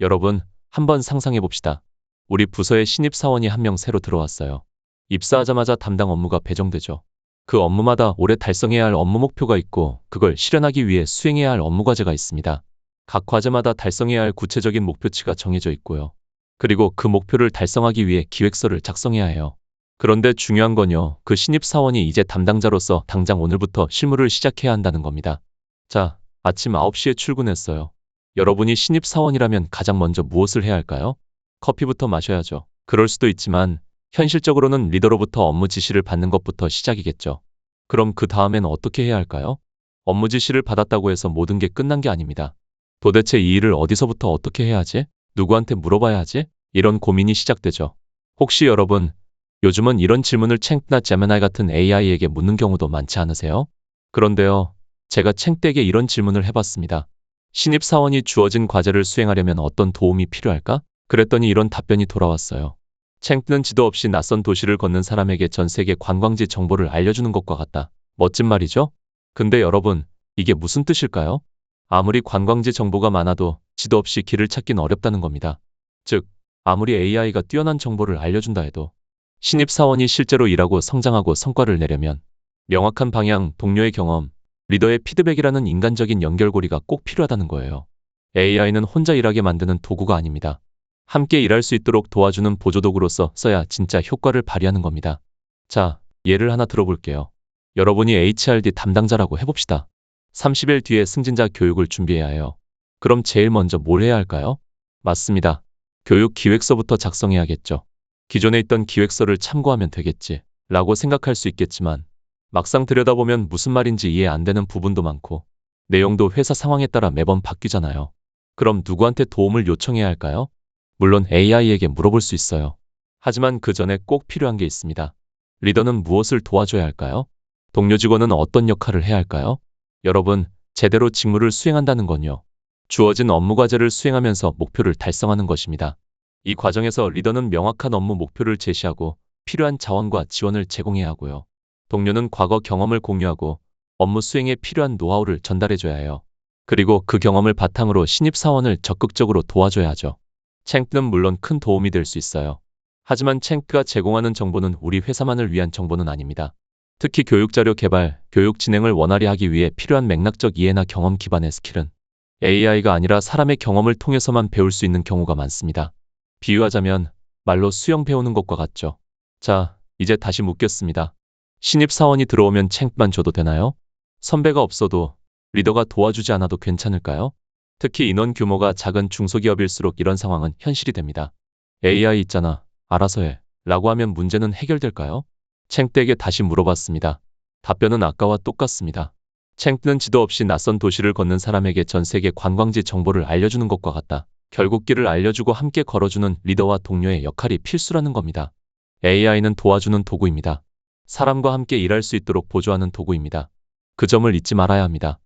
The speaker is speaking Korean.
여러분, 한번 상상해 봅시다. 우리 부서에 신입사원이 한 명 새로 들어왔어요. 입사하자마자 담당 업무가 배정되죠. 그 업무마다 올해 달성해야 할 업무 목표가 있고 그걸 실현하기 위해 수행해야 할 업무 과제가 있습니다. 각 과제마다 달성해야 할 구체적인 목표치가 정해져 있고요. 그리고 그 목표를 달성하기 위해 기획서를 작성해야 해요. 그런데 중요한 건요. 그 신입사원이 이제 담당자로서 당장 오늘부터 실무를 시작해야 한다는 겁니다. 자, 아침 9시에 출근했어요. 여러분이 신입사원이라면 가장 먼저 무엇을 해야 할까요? 커피부터 마셔야죠. 그럴 수도 있지만 현실적으로는 리더로부터 업무 지시를 받는 것부터 시작이겠죠. 그럼 그 다음엔 어떻게 해야 할까요? 업무 지시를 받았다고 해서 모든 게 끝난 게 아닙니다. 도대체 이 일을 어디서부터 어떻게 해야 하지? 누구한테 물어봐야 하지? 이런 고민이 시작되죠. 혹시 여러분, 요즘은 이런 질문을 챙나 제메나이 같은 AI에게 묻는 경우도 많지 않으세요? 그런데요, 제가 챙댁에 이런 질문을 해봤습니다. 신입사원이 주어진 과제를 수행하려면 어떤 도움이 필요할까? 그랬더니 이런 답변이 돌아왔어요. 챙는 지도 없이 낯선 도시를 걷는 사람에게 전 세계 관광지 정보를 알려주는 것과 같다. 멋진 말이죠? 근데 여러분, 이게 무슨 뜻일까요? 아무리 관광지 정보가 많아도 지도 없이 길을 찾긴 어렵다는 겁니다. 즉, 아무리 AI가 뛰어난 정보를 알려준다 해도 신입사원이 실제로 일하고 성장하고 성과를 내려면 명확한 방향, 동료의 경험, 리더의 피드백이라는 인간적인 연결고리가 꼭 필요하다는 거예요. AI는 혼자 일하게 만드는 도구가 아닙니다. 함께 일할 수 있도록 도와주는 보조도구로서 써야 진짜 효과를 발휘하는 겁니다. 자, 예를 하나 들어볼게요. 여러분이 HRD 담당자라고 해봅시다. 30일 뒤에 승진자 교육을 준비해야 해요. 그럼 제일 먼저 뭘 해야 할까요? 맞습니다. 교육 기획서부터 작성해야겠죠. 기존에 있던 기획서를 참고하면 되겠지. 라고 생각할 수 있겠지만, 막상 들여다보면 무슨 말인지 이해 안 되는 부분도 많고, 내용도 회사 상황에 따라 매번 바뀌잖아요. 그럼 누구한테 도움을 요청해야 할까요? 물론 AI에게 물어볼 수 있어요. 하지만 그 전에 꼭 필요한 게 있습니다. 리더는 무엇을 도와줘야 할까요? 동료 직원은 어떤 역할을 해야 할까요? 여러분, 제대로 직무를 수행한다는 건요. 주어진 업무 과제를 수행하면서 목표를 달성하는 것입니다. 이 과정에서 리더는 명확한 업무 목표를 제시하고 필요한 자원과 지원을 제공해야 하고요. 동료는 과거 경험을 공유하고 업무 수행에 필요한 노하우를 전달해줘야 해요. 그리고 그 경험을 바탕으로 신입사원을 적극적으로 도와줘야 하죠. 챙크는 물론 큰 도움이 될 수 있어요. 하지만 챙크가 제공하는 정보는 우리 회사만을 위한 정보는 아닙니다. 특히 교육자료 개발, 교육 진행을 원활히 하기 위해 필요한 맥락적 이해나 경험 기반의 스킬은 AI가 아니라 사람의 경험을 통해서만 배울 수 있는 경우가 많습니다. 비유하자면 말로 수영 배우는 것과 같죠. 자, 이제 다시 묻겠습니다. 신입사원이 들어오면 챙만 줘도 되나요? 선배가 없어도 리더가 도와주지 않아도 괜찮을까요? 특히 인원 규모가 작은 중소기업일수록 이런 상황은 현실이 됩니다. AI 있잖아. 알아서 해. 라고 하면 문제는 해결될까요? 챙댁에 다시 물어봤습니다. 답변은 아까와 똑같습니다. 챙는 지도 없이 낯선 도시를 걷는 사람에게 전 세계 관광지 정보를 알려주는 것과 같다. 결국 길을 알려주고 함께 걸어주는 리더와 동료의 역할이 필수라는 겁니다. AI는 도와주는 도구입니다. 사람과 함께 일할 수 있도록 보조하는 도구입니다. 그 점을 잊지 말아야 합니다.